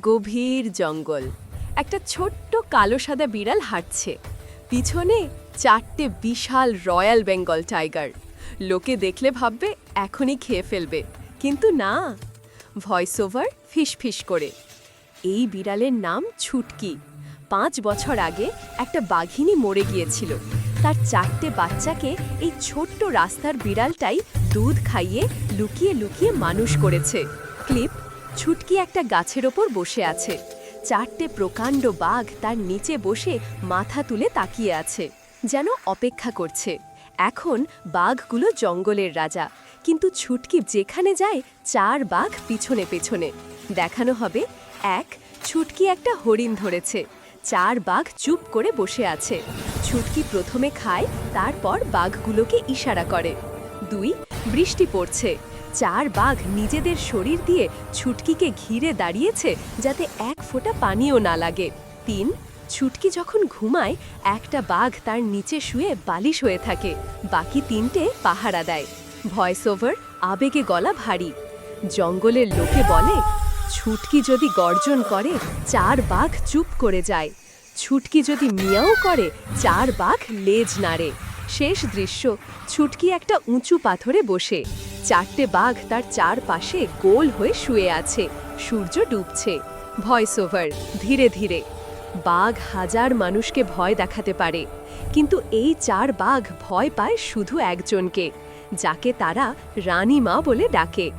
গভীর জঙ্গল। একটা ছোট্ট কালো সাদা বিড়াল হাঁটছে। পিছনে চারটে বিশাল রয়্যাল বেঙ্গল টাইগার। লোকে দেখলে ভাববে, এখনই খেয়ে ফেলবে। কিন্তু না, ভয়েস ওভার ফিস করে। এই বিড়ালের নাম ছুটকি। পাঁচ বছর আগে একটা বাঘিনী মরে গিয়েছিল। তার চারটে বাচ্চাকে এই ছোট্ট রাস্তার বিড়ালটাই দুধ খাইয়ে লুকিয়ে লুকিয়ে মানুষ করেছে। ক্লিপ ছুটকি একটা গাছের ওপর বসে আছে। চারটে প্রকাণ্ড বাঘ তার নিচে বসে মাথা তুলে তাকিয়ে আছে, যেন অপেক্ষা করছে। এখন বাঘগুলো জঙ্গলের রাজা, কিন্তু ছুটকি যেখানে যায় চার বাঘ পিছনে পেছনে। দেখানো হবে, এক, ছুটকি একটা হরিণ ধরেছে। চার বাঘ চুপ করে বসে আছে। ছুটকি প্রথমে খায়, তারপর বাঘগুলোকে ইশারা করে। দুই, বৃষ্টি পড়ছে। চার বাঘ নিজেদের শরীর দিয়ে ছুটকিকে ঘিরে দাঁড়িয়েছে যাতে এক ফোঁটা পানিও না লাগে। তিন, ছুটকি যখন ঘুমায়, একটা বাঘ তার নিচে শুয়ে বালিশ হয়ে থাকে। বাকি তিনটে পাহারা দেয়। ভয়েস ওভার, আবেগে গলা ভারী। জঙ্গলের লোকে বলে, ছুটকি যদি গর্জন করে, চার বাঘ চুপ করে যায়। ছুটকি যদি মিয়াও করে, চার বাঘ লেজ নাড়ে। শেষ দৃশ্য, ছুটকি একটা উঁচু পাথরে বসে। চারটে বাঘ তার চারপাশে গোল হয়ে শুয়ে আছে। সূর্য ডুবছে। ভয়েস ওভার ধীরে ধীরে। বাঘ হাজার মানুষকে ভয় দেখাতে পারে। কিন্তু এই চার বাঘ ভয় পায় শুধু একজনকে, যাকে তারা রানী মা বলে ডাকে।